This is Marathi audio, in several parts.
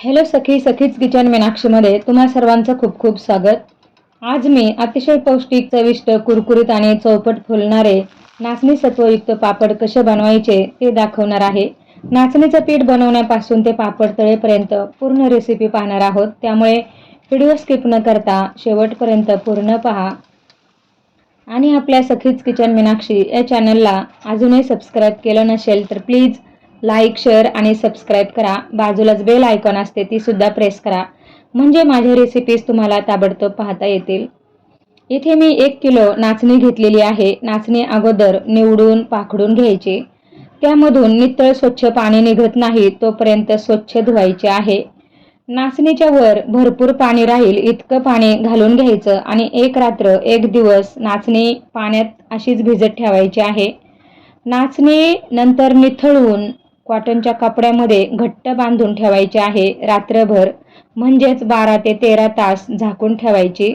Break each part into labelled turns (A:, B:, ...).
A: हॅलो सखी सखीच किचन मीनाक्षीमध्ये तुम्हा सर्वांचं खूप खूप स्वागत. आज मी अतिशय पौष्टिक चविष्ट कुरकुरीत आणि चौपट फुलणारे नाचणी सत्वयुक्त पापड कसे बनवायचे ते दाखवणार आहे. नाचणीचं पीठ बनवण्यापासून ते पापड तळेपर्यंत पूर्ण रेसिपी पाहणार आहोत. त्यामुळे व्हिडिओ स्किप न करता शेवटपर्यंत पूर्ण पहा. आणि आपल्या सखीच किचन मीनाक्षी या चॅनलला अजूनही सबस्क्राईब केलं नसेल तर प्लीज लाईक शेअर आणि सबस्क्राईब करा. बाजूलाच बेल आयकॉन असते ती सुद्धा प्रेस करा. म्हणजे माझ्या रेसिपीज तुम्हाला ताबडतोब पाहता येतील. इथे मी एक किलो नाचणी घेतलेली आहे. नाचणी अगोदर निवडून पाखडून घ्यायची. त्यामधून नितळ स्वच्छ पाणी निघत नाही तोपर्यंत स्वच्छ धुवायचे आहे. नाचणीच्या वर भरपूर पाणी राहील इतकं पाणी घालून घ्यायचं आणि एक रात्र एक दिवस नाचणी पाण्यात अशीच भिजत ठेवायची आहे. नाचणी नंतर निथळून कॉटनच्या कपड्यामध्ये घट्ट बांधून ठेवायचे आहे रात्रभर म्हणजेच बारा ते तेरा तास झाकून ठेवायची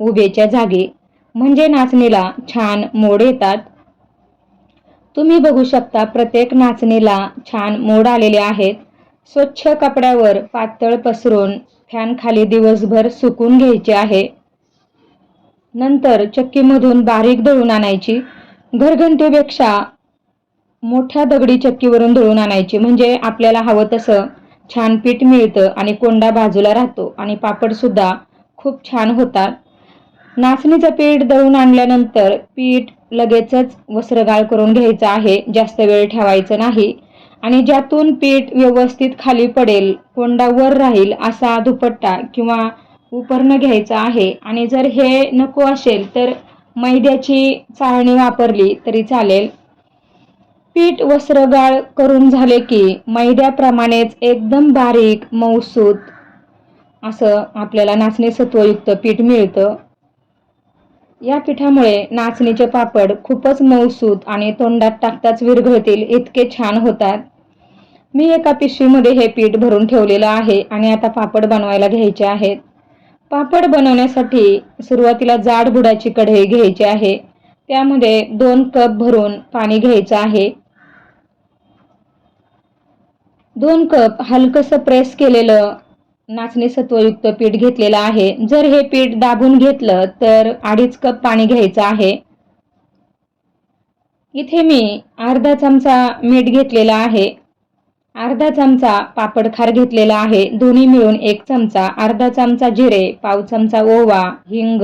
A: उभेच्या जागी. म्हणजे नाचणीला छान मोड येतात. तुम्ही बघू शकता प्रत्येक नाचणीला छान मोड आलेले आहेत. स्वच्छ कपड्यावर पातळ पसरून फॅन खाली दिवसभर सुकून घ्यायचे आहे. नंतर चक्कीमधून बारीक दळून आणायची. घरघंटीपेक्षा मोठ्या दगडी चक्कीवरून दळून आणायची. म्हणजे आपल्याला हवं तसं छान पीठ मिळतं आणि कोंडा बाजूला राहतो आणि पापड सुद्धा खूप छान होतात. नाचणीचं पीठ दळून आणल्यानंतर पीठ लगेचच वस्त्रगाळ करून घ्यायचं आहे. जास्त वेळ ठेवायचं नाही. आणि ज्यातून पीठ व्यवस्थित खाली पडेल कोंडा वर राहील असा दुपट्टा किंवा उपरणं घ्यायचं आहे. आणि जर हे नको असेल तर मैद्याची चाळणी वापरली तरी चालेल. पीठ वस्त्रगाळ करून झाले की मैद्याप्रमाणेच एकदम बारीक मऊसूत. असं आपल्याला नाचणी सत्वयुक्त पीठ मिळतं. या पिठामुळे नाचणीचे पापड खूपच मऊसूत आणि तोंडात टाकताच विरघळतील इतके छान होतात. मी एका पिशवीमध्ये हे पीठ भरून ठेवलेलं आहे आणि आता पापड बनवायला घ्यायचे आहेत. पापड बनवण्यासाठी सुरुवातीला जाड बुडाची कढई घ्यायची आहे. त्यामध्ये दोन कप भरून पाणी घ्यायचं आहे. दोन कप हलकंसं प्रेस केलेलं नाचणी सत्वयुक्त पीठ घेतलेलं आहे. जर हे पीठ दाबून घेतलं तर अडीच कप पाणी घ्यायचं आहे. इथे मी अर्धा चमचा मीठ घेतलेला आहे. अर्धा चमचा पापड खार घेतलेला आहे. दोन्ही मिळून एक चमचा. अर्धा चमचा जिरे पाव चमचा ओवा हिंग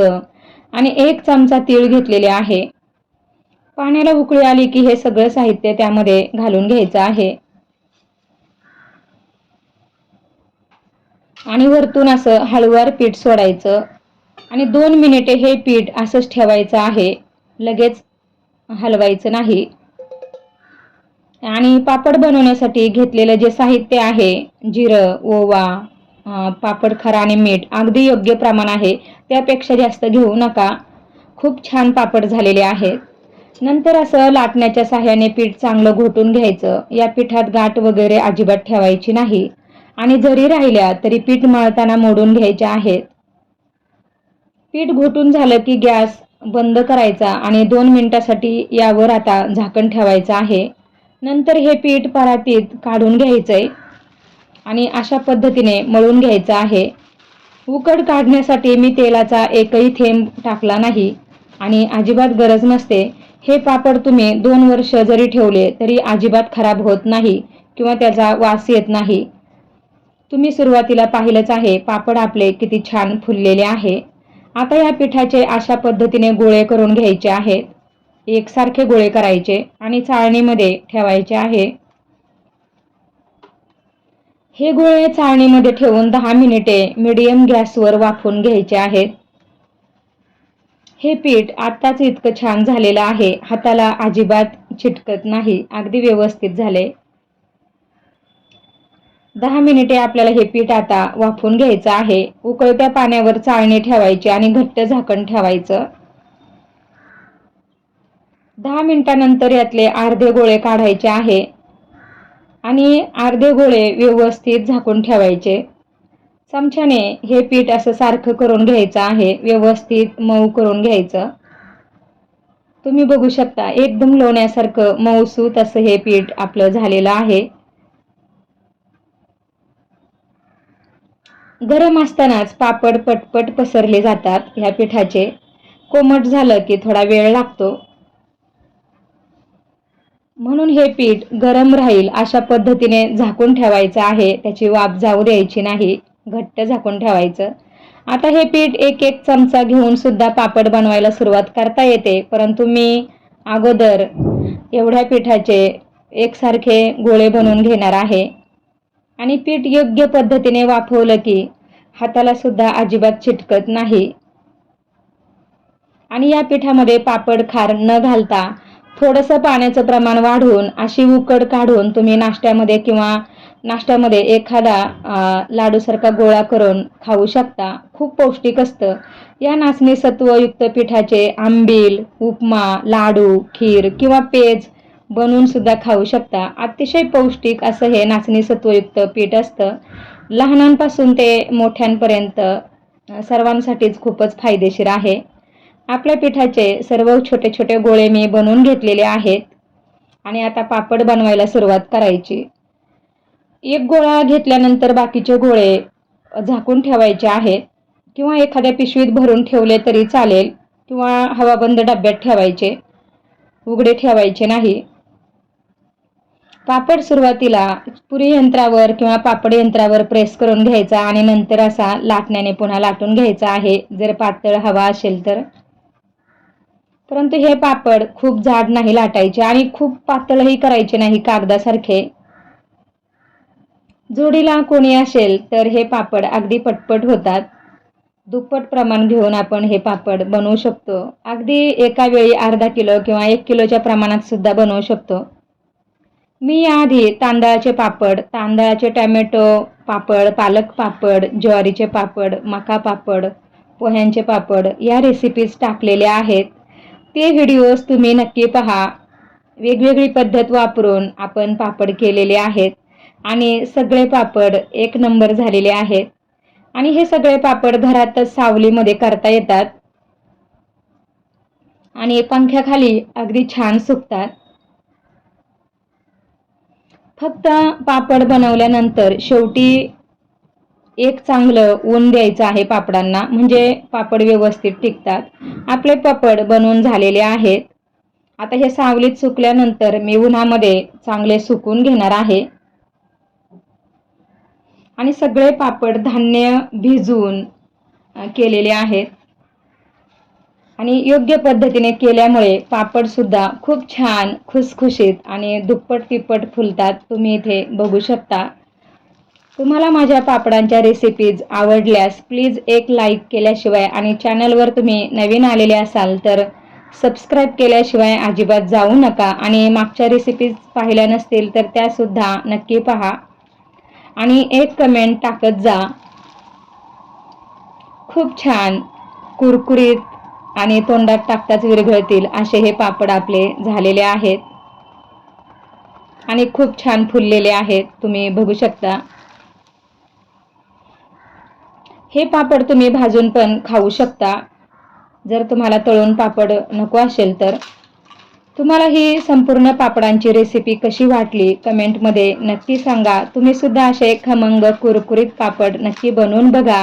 A: आणि एक चमचा तीळ घेतलेले आहे. पाण्याला उकळी आली की हे सगळं साहित्य त्यामध्ये घालून घ्यायचं आहे. आणि वरतून असं हळूवार पीठ सोडायचं. आणि दोन मिनिटे हे पीठ असंच ठेवायचं आहे. लगेच हलवायचं नाही. आणि पापड बनवण्यासाठी घेतलेलं जे साहित्य आहे जिरं ओवा पापड खरा आणि मीठ अगदी योग्य प्रमाण आहे. त्यापेक्षा जास्त घेऊ नका. खूप छान पापड झालेले आहेत. नंतर असं लाटण्याच्या साह्याने पीठ चांगलं घोटून घ्यायचं. या पिठात गाठ वगैरे अजिबात ठेवायची नाही. आणि जरी राहिल्या तरी पीठ मळताना मोडून घ्यायच्या आहेत. पीठ घोटून झालं की गॅस बंद करायचा आणि दोन मिनिटासाठी यावर आता झाकण ठेवायचं आहे. नंतर हे पीठ परातीत काढून घ्यायचंय आणि अशा पद्धतीने मळून घ्यायचं आहे. उकड काढण्यासाठी मी तेलाचा एकही थेंब टाकला नाही आणि अजिबात गरज नसते. हे पापड तुम्ही दोन वर्ष जरी ठेवले तरी अजिबात खराब होत नाही किंवा त्याचा वास येत नाही. तुम्ही सुरुवातीला पाहिलंच आहे पापड आपले किती छान फुललेले आहे. आता या पिठाचे अशा पद्धतीने गोळे करून घ्यायचे आहेत. एकसारखे गोळे करायचे आणि चाळणीमध्ये ठेवायचे आहे. हे गोळे चाळणीमध्ये ठेवून दहा मिनिटे मिडियम गॅसवर वाफवून घ्यायचे आहेत. हे पीठ आत्ताच इतकं छान झालेलं आहे हाताला अजिबात चिटकत नाही अगदी व्यवस्थित झाले. दहा मिनिटे आपल्याला हे पीठ आता वाफून घ्यायचं आहे. उकळत्या पाण्यावर चाळणी ठेवायची आणि घट्ट झाकण ठेवायचं. दहा मिनिटानंतर यातले अर्धे गोळे काढायचे आहे. आणि अर्धे गोळे व्यवस्थित झाकून ठेवायचे. चमच्याने हे पीठ असं सारखं करून घ्यायचं आहे. व्यवस्थित मऊ करून घ्यायचं. तुम्ही बघू शकता एकदम लोण्यासारखं मऊसूत असं हे पीठ आपलं झालेलं आहे. गरम असतानाच पापड पटपट पसरले जातात. ह्या पिठाचे. कोमट झालं की थोडा वेळ लागतो. म्हणून हे पीठ गरम राहील अशा पद्धतीने झाकून ठेवायचं आहे. त्याची वाफ जाऊ द्यायची नाही. घट्ट झाकून ठेवायचं. आता हे पीठ एक एक चमचा घेऊन सुद्धा पापड बनवायला सुरुवात करता येते. परंतु मी अगोदर एवढ्या पिठाचे एकसारखे गोळे बनवून घेणार आहे. आणि पीठ योग्य पद्धतीने वाफवलं की हाताला सुद्धा अजिबात चिटकत नाही. आणि या पिठामध्ये पापड खार न घालता थोडंसं पाण्याचं प्रमाण वाढवून अशी उकड काढून तुम्ही नाश्त्यामध्ये किंवा नाश्त्यामध्ये एखादा लाडूसारखा गोळा करून खाऊ शकता. खूप पौष्टिक असतं. या नाचणी सत्वयुक्त पिठाचे आंबील उपमा लाडू खीर किंवा पेज बनवून सुद्धा खाऊ शकता. अतिशय पौष्टिक असं हे नाचणी सत्वयुक्त पीठ असतं. लहानांपासून ते मोठ्यांपर्यंत सर्वांसाठीच खूपच फायदेशीर आहे. आपल्या पिठाचे सर्व छोटे छोटे गोळे मी बनवून घेतलेले आहेत आणि आता पापड बनवायला सुरुवात करायची. एक गोळा घेतल्यानंतर बाकीचे गोळे झाकून ठेवायचे आहेत किंवा एखाद्या पिशवीत भरून ठेवले तरी चालेल किंवा हवाबंद डब्यात ठेवायचे. उघडे ठेवायचे नाही. पापड सुरुवातीला पुरी यंत्रावर किंवा पापड यंत्रावर प्रेस करून घ्यायचा आणि नंतर असा लाटण्याने पुन्हा लाटून घ्यायचा आहे. जर पातळ हवा असेल तर. परंतु हे पापड खूप जाड नाही लाटायचे आणि खूप पातळही करायचे नाही कागदासारखे. जोडीला कोणी असेल तर हे पापड अगदी पटपट होतात. दुप्पट प्रमाण घेऊन आपण हे पापड बनवू शकतो. अगदी एका वेळी अर्धा किलो किंवा एक किलोच्या प्रमाणात सुद्धा बनवू शकतो. मी याआधी तांदळाचे पापड तांदळाचे टॅमॅटो पापड पालक पापड ज्वारीचे पापड मका पापड पोह्यांचे पापड या रेसिपीज टाकलेल्या आहेत. ते व्हिडिओज तुम्ही नक्की पहा. वेगवेगळी पद्धत वापरून आपण पापड केलेले आहेत आणि सगळे पापड एक नंबर झालेले आहेत. आणि हे सगळे पापड घरातच सावलीमध्ये करता येतात. आणि पंख्याखाली अगदी छान सुकतात. फक्त पापड बनवल्यानंतर शेवटी एक चांगलं ऊन द्यायचं आहे पापडांना. म्हणजे पापड व्यवस्थित टिकतात. आपले पापड बनवून झालेले आहेत. आता हे सावलीत सुकल्यानंतर मी उन्हामध्ये चांगले सुकून घेणार आहे. आणि सगळे पापड धान्य भिजवून केलेले आहेत. आणि योग्य पद्धतीने केल्यामुळे पापड सुद्धा खूप छान खुसखुशीत आणि दुप्पट तिप्पट फुलतात. तुम्ही इथे बघू शकता. तुम्हाला माझ्या पापडांच्या रेसिपीज आवडल्यास प्लीज एक लाईक केल्याशिवाय आणि चॅनलवर तुम्ही नवीन आलेले असाल तर सबस्क्राईब केल्याशिवाय अजिबात जाऊ नका आणि मागच्या रेसिपीज पाहिल्या नसतील तर त्यासुद्धा नक्की पहा. आणि एक कमेंट टाकत जा. खूप छान कुरकुरीत आणि तोंडात टाकताच विरघळतील असे हे पापड आपले झालेले आहेत. आणि खूप छान फुललेले आहेत. तुम्ही बघू शकता. हे पापड तुम्ही भाजून पण खाऊ शकता. जर तुम्हाला तळून पापड नको असेल तर. तुम्हाला ही संपूर्ण पापडांची रेसिपी कशी वाटली कमेंटमध्ये नक्की सांगा. तुम्ही सुद्धा असे खमंग कुरकुरीत पापड नक्की बनवून बघा.